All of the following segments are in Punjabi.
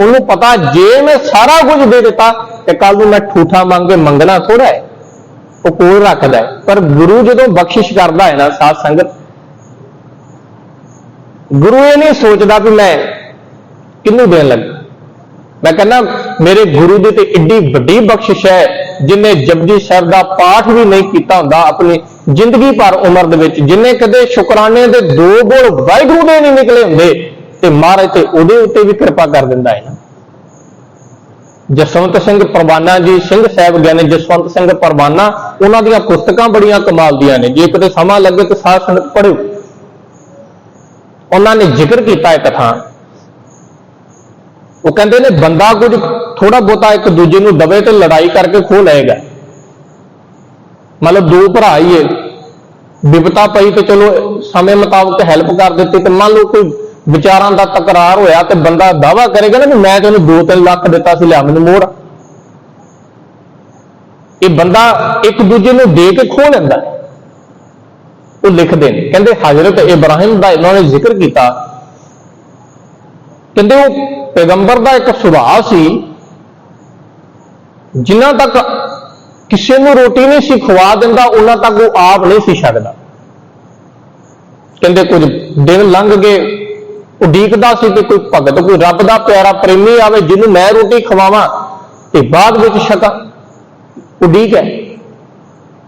ਉਹਨੂੰ ਪਤਾ, ਜੇ ਮੈਂ ਸਾਰਾ ਕੁਝ ਦੇ ਦਿੱਤਾ ਤੇ ਕੱਲ ਨੂੰ ਮੈਂ ਠੂਠਾ ਮੰਗ ਕੇ ਮੰਗਣਾ ਥੋੜਾ ਹੈ। ਉਹ ਕੋਲ ਰੱਖਦਾ ਹੈ। ਪਰ ਗੁਰੂ ਜਦੋਂ ਬਖਸ਼ਿਸ਼ ਕਰਦਾ ਹੈ ਨਾ, ਸਾਧ ਸੰਗਤ, ਗੁਰੂ ਇਹ ਨਹੀਂ ਸੋਚਦਾ ਵੀ ਮੈਂ ਕਿਹਨੂੰ ਦੇਣ ਲੱਗਾ। ਮੈਂ ਕਹਿੰਦਾ, ਮੇਰੇ ਗੁਰੂ ਦੀ ਤੇ ਇੱਡੀ ਵੱਡੀ ਬਖਸ਼ਿਸ਼ ਹੈ, ਜਿਨੇ ਜਪਜੀ ਸਾਹਿਬ ਦਾ ਪਾਠ ਵੀ ਨਹੀਂ ਕੀਤਾ ਹੁੰਦਾ, ਆਪਣੀ ਜ਼ਿੰਦਗੀ ਭਰ ਉਮਰ ਦੇ ਵਿੱਚ, ਜਿਨੇ ਕਦੇ ਸ਼ੁਕਰਾਨੇ ਦੇ ਦੋ ਬੋਲ ਵਾਹਿਗੁਰੂ ਦੇ ਨਹੀਂ ਨਿਕਲੇ ਹੁੰਦੇ ਤੇ ਮਹਾਰਾਜ ਤੇ ਉਹਦੇ ਉੱਤੇ ਵੀ ਕਿਰਪਾ ਕਰ ਦਿੰਦਾ ਹੈ। ਜਸਵੰਤ ਸਿੰਘ ਪਰਵਾਨਾ ਜੀ, ਸਿੰਘ ਸਾਹਿਬ ਗਿਆਨੀ ਜਸਵੰਤ ਸਿੰਘ ਪਰਵਾਨਾ, ਉਹਨਾਂ ਦੀਆਂ ਪੁਸਤਕਾਂ ਬੜੀਆਂ ਕਮਾਲ ਦੀਆਂ ਨੇ। ਜੇ ਕਿਤੇ ਸਮਾਂ ਲੱਗੇ ਤਾਂ ਸਾਧ ਸੰਗਤ ਪੜ੍ਹੋ ਉਹਨਾਂ ਨੇ ਜ਼ਿਕਰ ਕੀਤਾ ਹੈ ਥਾਂ। ਉਹ ਕਹਿੰਦੇ ਨੇ, ਬੰਦਾ ਕੁਝ ਥੋੜਾ ਬਹੁਤਾ ਇੱਕ ਦੂਜੇ ਨੂੰ ਦਵੇ ਤੇ ਲੜਾਈ ਕਰਕੇ ਖੋ ਲਏਗਾ। ਮਤਲਬ ਦੋ ਭਰਾ ਹੀ ਹੈ ਵਿਪਤਾ ਪਈ ਤੇ ਚਲੋ, ਸਮੇਂ ਮੁਤਾਬਕ ਹੈਲਪ ਕਰ ਦਿੱਤੀ ਤੇ ਮੰਨ ਲਓ ਕੋਈ ਵਿਚਾਰਾਂ ਦਾ ਤਕਰਾਰ ਹੋਇਆ ਤੇ ਬੰਦਾ ਦਾਵਾ ਕਰੇਗਾ ਨਾ ਵੀ ਮੈਂ ਤੈਨੂੰ 2-3 ਲੱਖ ਦਿੱਤਾ ਸੀ, ਲਿਆ ਮੈਨੂੰ ਮੋੜ। ਇਹ ਬੰਦਾ ਇੱਕ ਦੂਜੇ ਨੂੰ ਦੇ ਕੇ ਖੋ ਲੈਂਦਾ। ਉਹ ਲਿਖਦੇ ਨੇ। ਕਹਿੰਦੇ ਹਜ਼ਰਤ ਇਬਰਾਹਿਮ ਦਾ ਇਹਨਾਂ ਨੇ ਜ਼ਿਕਰ ਕੀਤਾ। ਕਹਿੰਦੇ ਉਹ ਪੈਗੰਬਰ ਦਾ ਇੱਕ ਸੁਭਾਅ ਸੀ ਜਿਨ੍ਹਾਂ ਤੱਕ ਕਿਸੇ ਨੂੰ ਰੋਟੀ ਨਹੀਂ ਸੀ ਖਵਾ ਦਿੰਦਾ, ਉਹਨਾਂ ਤੱਕ ਉਹ ਆਪ ਨਹੀਂ ਸੀ ਛੱਡਦਾ। ਕਹਿੰਦੇ ਕੁਝ ਦਿਨ ਲੰਘ ਗਏ। ਉਡੀਕਦਾ ਸੀ ਕਿ ਕੋਈ ਭਗਤ, ਕੋਈ ਰੱਬ ਦਾ ਪਿਆਰਾ ਪ੍ਰੇਮੀ ਆਵੇ, ਜਿਹਨੂੰ ਮੈਂ ਰੋਟੀ ਖਵਾਵਾਂ ਤੇ ਬਾਅਦ ਵਿੱਚ ਛਕਾਂ ਉਡੀਕ ਹੈ।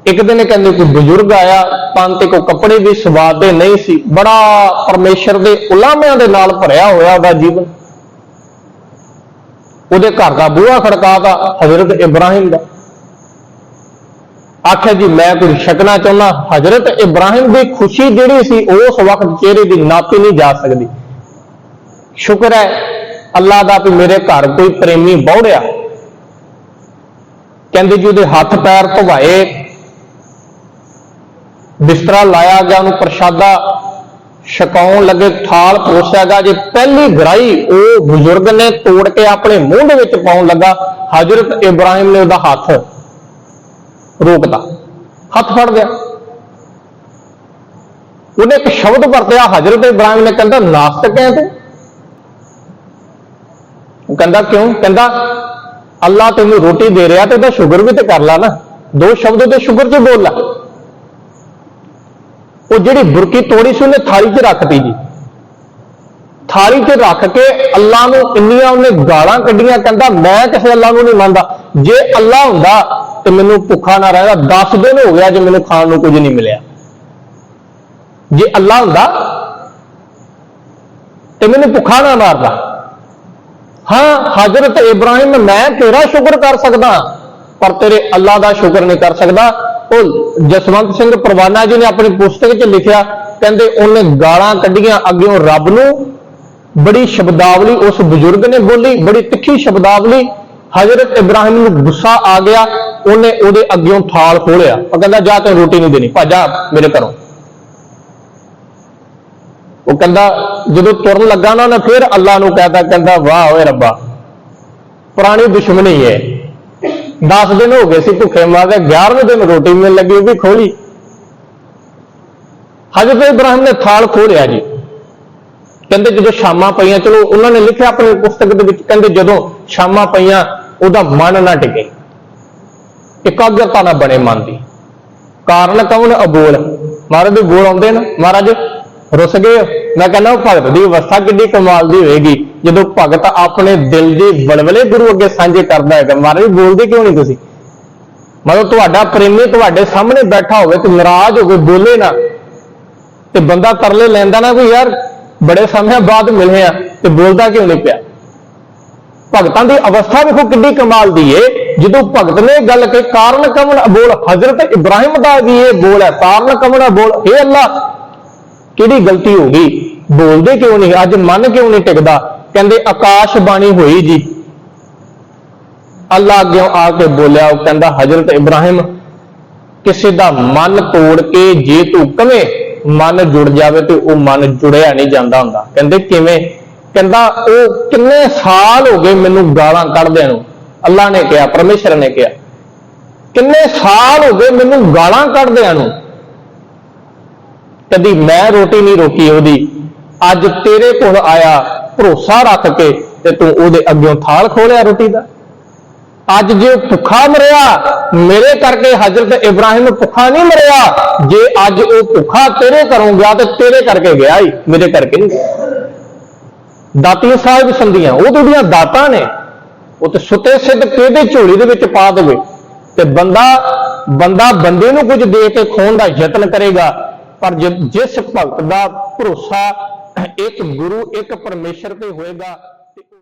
ਇੱਕ ਦਿਨ ਕਹਿੰਦੇ ਕੋਈ ਬਜ਼ੁਰਗ ਆਇਆ ਪੰਨ ਤੇ ਕੋਈ ਕੱਪੜੇ ਵੀ ਸਵਾਦ ਦੇ ਨਹੀਂ ਸੀ। ਬੜਾ ਪਰਮੇਸ਼ਰ ਦੇ ਉਲਾਮਿਆਂ ਦੇ ਨਾਲ ਭਰਿਆ ਹੋਇਆ ਉਹਦਾ ਜੀਵਨ। ਉਹਦੇ ਘਰ ਦਾ ਬੂਹਾ ਖੜਕਾਤਾ, ਹਜ਼ਰਤ ਇਬਰਾਹਿਮ ਦਾ। ਆਖਿਆ, ਜੀ, ਮੈਂ ਕੁਝ ਛਕਣਾ ਚਾਹੁੰਦਾ। ਹਜ਼ਰਤ ਇਬਰਾਹਿਮ ਦੀ ਖੁਸ਼ੀ ਜਿਹੜੀ ਸੀ, ਉਸ ਵਕਤ ਚਿਹਰੇ ਦੀ ਨਾਪੀ ਨਹੀਂ ਜਾ ਸਕਦੀ। ਸ਼ੁਕਰ ਹੈ ਅੱਲਾ ਦਾ ਵੀ ਮੇਰੇ ਘਰ ਕੋਈ ਪ੍ਰੇਮੀ ਬੌੜਿਆ ਕਹਿੰਦੇ ਜੀ ਉਹਦੇ ਹੱਥ ਪੈਰ ਧਵਾਏ। ਬਿਸਤਰਾ ਲਾਇਆ ਗਿਆ, ਉਹਨੂੰ ਪ੍ਰਸ਼ਾਦਾ ਛਕਾਉਣ ਲੱਗੇ, ਥਾਲ ਪੋਸਿਆ ਗਿਆ। ਜੇ ਪਹਿਲੀ ਗਰਾਈ ਉਹ ਬਜ਼ੁਰਗ ਨੇ ਤੋੜ ਕੇ ਆਪਣੇ ਮੂੰਹ ਦੇ ਵਿੱਚ ਪਾਉਣ ਲੱਗਾ, ਹਜ਼ਰਤ ਇਬਰਾਹਿਮ ਨੇ ਉਹਦਾ ਹੱਥ ਰੋਕਦਾ ਹੱਥ ਫੜ ਗਿਆ ਉਹਨੇ ਇੱਕ ਸ਼ਬਦ ਵਰਤਿਆ, ਹਜ਼ਰਤ ਇਬਰਾਹਿਮ ਨੇ ਕਹਿੰਦਾ, ਨਾਸਤਕ ਹੈ ਤੂੰ? ਉਹ ਕਹਿੰਦਾ ਕਿਉਂ? ਕਹਿੰਦਾ ਅੱਲਾ ਤੈਨੂੰ ਰੋਟੀ ਦੇ ਰਿਹਾ ਤੇ ਇਹਦਾ ਸ਼ੁਕਰ ਵੀ ਤੇ ਕਰ ਲਾ ਨਾ। ਦੋ ਸ਼ਬਦ ਤੇ ਸ਼ੁਕਰ ਚ ਬੋਲ ਲਾ। ਉਹ ਜਿਹੜੀ ਬੁਰਕੀ ਤੋੜੀ ਸੀ ਉਹਨੇ ਥਾਲੀ 'ਚ ਰੱਖਤੀ ਜੀ। ਥਾਲੀ 'ਚ ਰੱਖ ਕੇ ਅੱਲਾ ਨੂੰ ਇੰਨੀਆਂ ਉਹਨੇ ਗਾਲਾਂ ਕੱਢੀਆਂ, ਕਹਿੰਦਾ ਮੈਂ ਕਿਸੇ ਅੱਲਾ ਨੂੰ ਨਹੀਂ ਮੰਨਦਾ। ਜੇ ਅੱਲਾ ਹੁੰਦਾ ਤੇ ਮੈਨੂੰ ਭੁੱਖਾ ਨਾ ਰਹਿਦਾ 10 ਦਿਨ ਹੋ ਗਿਆ ਜੇ ਮੈਨੂੰ ਖਾਣ ਨੂੰ ਕੁਝ ਨਹੀਂ ਮਿਲਿਆ। ਜੇ ਅੱਲਾ ਹੁੰਦਾ ਤੇ ਮੈਨੂੰ ਭੁੱਖਾ ਨਾ ਮਾਰਦਾ। ਹਾਂ, ਹਜ਼ਰਤ ਇਬਰਾਹਿਮ, ਮੈਂ ਤੇਰਾ ਸ਼ੁਕਰ ਕਰ ਸਕਦਾ, ਪਰ ਤੇਰੇ ਅੱਲਾ ਦਾ ਸ਼ੁਕਰ ਨਹੀਂ ਕਰ ਸਕਦਾ। ਉਹ ਜਸਵੰਤ ਸਿੰਘ ਪਰਵਾਨਾ ਜੀ ਨੇ ਆਪਣੀ ਪੁਸਤਕ 'ਚ ਲਿਖਿਆ, ਕਹਿੰਦੇ, ਉਹਨੇ ਗਾਲਾਂ ਕੱਢੀਆਂ ਅੱਗਿਓਂ ਰੱਬ ਨੂੰ। ਬੜੀ ਸ਼ਬਦਾਵਲੀ ਉਸ ਬਜ਼ੁਰਗ ਨੇ ਬੋਲੀ, ਬੜੀ ਤਿੱਖੀ ਸ਼ਬਦਾਵਲੀ। ਹਜ਼ਰਤ ਇਬਰਾਹਿਮ ਨੂੰ ਗੁੱਸਾ ਆ ਗਿਆ, ਉਹਨੇ ਉਹਦੇ ਅੱਗਿਓਂ ਥਾਲ ਖੋਲਿਆ ਉਹ ਕਹਿੰਦਾ, ਜਾ ਤੈਨੂੰ ਰੋਟੀ ਨਹੀਂ ਦੇਣੀ, ਭੱਜਾ ਮੇਰੇ ਘਰੋਂ। ਉਹ ਕਹਿੰਦਾ ਜਦੋਂ ਤੁਰਨ ਲੱਗਾ ਨਾ ਉਹਨੇ ਫਿਰ ਅੱਲਾ ਨੂੰ ਕਹਿਤਾ, ਕਹਿੰਦਾ, ਵਾਹ ਓਏ ਰੱਬਾ, ਪੁਰਾਣੀ ਦੁਸ਼ਮਣੀ ਹੈ 10 ਦਿਨ ਹੋ ਗਏ ਸੀ ਭੁੱਖੇ ਮਾਰਦੇ 11ਵੇਂ ਦਿਨ ਰੋਟੀ ਮਿਲਣ ਲੱਗੀ ਉਹ ਵੀ ਖੋਲੀ ਹਜ਼ਰਤ ਇਬਰਾਹਿਮ ਨੇ ਥਾਲ ਖੋਲਿਆ ਜੀ। ਕਹਿੰਦੇ ਜਦੋਂ ਸ਼ਾਮਾਂ ਪਈਆਂ, ਚਲੋ ਉਹਨਾਂ ਨੇ ਲਿਖਿਆ ਆਪਣੀ ਪੁਸਤਕ ਦੇ ਵਿੱਚ, ਕਹਿੰਦੇ ਜਦੋਂ ਸ਼ਾਮਾਂ ਪਈਆਂ, ਉਹਦਾ ਮਨ ਨਾ ਟਿਕੇ। ਇਕਾਗਰਤਾ ਨਾ ਬਣੇ ਮਨ ਦੀ। ਕਾਰਨ ਕੌਣ? ਅਬੋਲ। ਮਹਾਰਾਜ ਦੇ ਬੋਲ ਆਉਂਦੇ ਨੇ। ਮਹਾਰਾਜ ਰੁੱਸ ਗਏ। ਮੈਂ ਕਹਿੰਦਾ ਉਹ ਭਗਤ ਦੀ ਅਵਸਥਾ ਕਿੰਨੀ ਕਮਾਲ ਦੀ ਹੋਏਗੀ। ਜਦੋਂ ਭਗਤ ਆਪਣੇ ਦਿਲ ਦੇ ਬਲਵਲੇ ਗੁਰੂ ਅੱਗੇ ਸਾਂਝੇ ਕਰਦਾ ਹੈਗਾ ਮਹਾਰਾਜ ਬੋਲਦੇ ਕਿਉਂ ਨਹੀਂ ਤੁਸੀਂ? ਮਤਲਬ ਤੁਹਾਡਾ ਪ੍ਰੇਮੀ ਤੁਹਾਡੇ ਸਾਹਮਣੇ ਬੈਠਾ ਹੋਵੇ ਤੇ ਨਾਰਾਜ਼ ਹੋਵੇ ਬੋਲੇ ਨਾ। ਤੇ ਬੰਦਾ ਤਰਲੇ ਲੈਂਦਾ ਨਾ ਕੋਈ, ਯਾਰ, ਬੜੇ ਸਮੇਂ ਬਾਅਦ ਮਿਲੇ ਆ। ਤੇ ਬੋਲਦਾ ਕਿਉਂ ਨਹੀਂ ਪਿਆ? ਭਗਤਾਂ ਦੀ ਅਵਸਥਾ ਵੇਖੋ ਕਿੰਨੀ ਕਮਾਲ ਦੀ ਏ। ਜਦੋਂ ਭਗਤ ਨੇ ਗੱਲ ਕਹੀ, ਕਾਰਨ ਕਮਣ ਬੋਲ ਹਜ਼ਰਤ ਇਬਰਾਹਿਮ ਦਾ ਵੀ ਇਹ ਬੋਲ ਹੈ, ਕਾਰਨ ਕਮਣ ਬੋਲ ਏ ਅੱਲਾ ਕਿਹੜੀ ਗਲਤੀ ਹੋ ਗਈ? ਬੋਲਦੇ ਕਿਉਂ ਨਹੀਂ? ਅੱਜ ਮਨ ਕਿਉਂ ਨਹੀਂ ਟਿਕਦਾ? ਕਹਿੰਦੇ ਆਕਾਸ਼ ਬਾਣੀ ਹੋਈ ਜੀ। ਅੱਲਾ ਅੱਗੇ ਆ ਕੇ ਬੋਲਿਆ, ਉਹ ਕਹਿੰਦਾ, ਹਜ਼ਰਤ ਇਬਰਾਹਿਮ, ਕਿਸੇ ਦਾ ਮਨ ਤੋੜ ਕੇ ਜੇ ਤੂੰ ਕਵੇਂ ਮਨ ਜੁੜ ਜਾਵੇ ਤੇ ਉਹ ਮਨ ਜੁੜਿਆ ਨਹੀਂ ਜਾਂਦਾ ਹੁੰਦਾ। ਕਹਿੰਦੇ, ਕਿਵੇਂ? ਕਹਿੰਦਾ, ਉਹ ਕਿੰਨੇ ਸਾਲ ਹੋ ਗਏ ਮੈਨੂੰ ਗਾਲਾਂ ਕੱਢਦਿਆਂ ਨੂੰ। ਅੱਲਾ ਨੇ ਕਿਹਾ, ਪਰਮੇਸ਼ਰ ਨੇ ਕਿਹਾ, ਕਿੰਨੇ ਸਾਲ ਹੋ ਗਏ ਮੈਨੂੰ ਗਾਲਾਂ ਕੱਢਦਿਆਂ ਨੂੰ। ਕਦੀ ਮੈਂ ਰੋਟੀ ਨਹੀਂ ਰੋਕੀ ਉਹਦੀ। ਅੱਜ ਤੇਰੇ ਕੋਲ ਆਇਆ ਭਰੋਸਾ ਰੱਖ ਕੇ ਤੇ ਤੂੰ ਉਹਦੇ ਅੱਗਿਓਂ ਥਾਲ ਖੋਲਿਆ ਰੋਟੀ ਦਾ। ਅੱਜ ਜੇ ਉਹ ਭੁੱਖਾ ਮਰਿਆ, ਮੇਰੇ ਕਰਕੇ ਹਜ਼ਰਤ ਇਬਰਾਹਿਮ ਭੁੱਖਾ ਨਹੀਂ ਮਰਿਆ, ਜੇ ਅੱਜ ਉਹ ਭੁੱਖਾ ਤੇਰੇ ਘਰੋਂ ਗਿਆ ਤੇ ਤੇਰੇ ਕਰਕੇ ਗਿਆ ਹੀ ਮੇਰੇ ਕਰਕੇ ਨਹੀਂ ਗਿਆ। ਦਾਤੀਆਂ ਸਾਹਿਬ ਸੰਦੀਆਂ ਉਹ ਤੁਹਾਡੀਆਂ ਦਾਤਾਂ ਨੇ। ਉਹ ਤੇ ਸੁੱਤੇ ਸਿੱਧ ਕਿਹਦੇ ਝੋਲੀ ਦੇ ਵਿੱਚ ਪਾ ਦੇਵੇ? ਤੇ ਬੰਦਾ ਬੰਦਾ ਬੰਦੇ ਨੂੰ ਕੁਝ ਦੇ ਕੇ ਖੋਣ ਦਾ ਯਤਨ ਕਰੇਗਾ। ਪਰ ਜੇ- ਜਿਸ ਭਗਤ ਦਾ ਭਰੋਸਾ ਇੱਕ ਗੁਰੂ ਇੱਕ ਪਰਮੇਸ਼ਰ ਤੇ ਹੋਏਗਾ